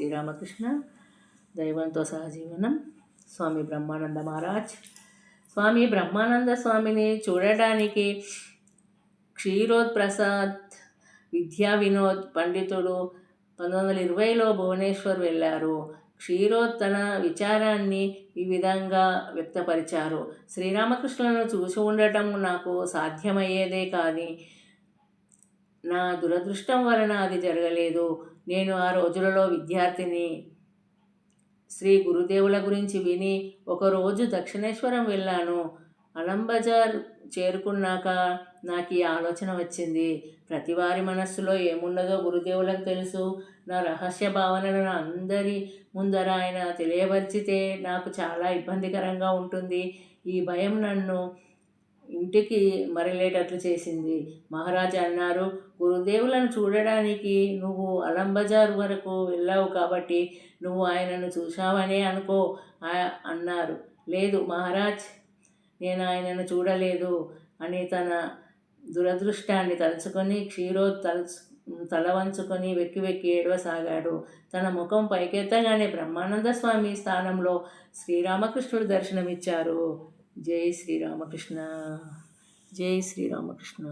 శ్రీరామకృష్ణ దైవంతో సహజీవనం స్వామి బ్రహ్మానంద మహారాజ్ స్వామి బ్రహ్మానంద స్వామిని చూడడానికి క్షీరోద్ ప్రసాద్ విద్యా వినోద్ పండితుడు పంతొమ్మిది వందల ఇరవైలో భువనేశ్వర్ వెళ్ళారు. క్షీరోద్ తన విచారాన్ని ఈ విధంగా వ్యక్తపరిచారు. శ్రీరామకృష్ణులను చూసి ఉండటం నాకు సాధ్యమయ్యేదే కానీ నా దురదృష్టం వలన అది జరగలేదు. నేను ఆ రోజులలో విద్యార్థిని. శ్రీ గురుదేవుల గురించి విని ఒకరోజు దక్షిణేశ్వరం వెళ్ళాను. అలంబజార్ చేరుకున్నాక నాకు ఈ ఆలోచన వచ్చింది. ప్రతి వారి మనస్సులో ఏమున్నదో గురుదేవులకు తెలుసు. నా రహస్య భావనలను అందరి ముందర ఆయన తెలియపరిచితే నాకు చాలా ఇబ్బందికరంగా ఉంటుంది. ఈ భయం నన్ను ఇంటికి మరలేటట్లు చేసింది. మహారాజా అన్నారు గురుదేవులను చూడడానికి నువ్వు అలంబజార్ వరకు వెళ్ళావు కాబట్టి నువ్వు ఆయనను చూశావనే అనుకో అన్నారు. లేదు మహారాజ్ నేను ఆయనను చూడలేదు అని తన దురదృష్టాన్ని తలుచుకొని క్షీరో తలుచు తల వంచుకొని వెక్కి వెక్కి ఏడవసాగాడు. తన ముఖం పైకెత్తగానే బ్రహ్మానంద స్వామి స్థానంలో శ్రీరామకృష్ణుడు దర్శనమిచ్చారు. జై శ్రీరామకృష్ణ జై శ్రీరామకృష్ణ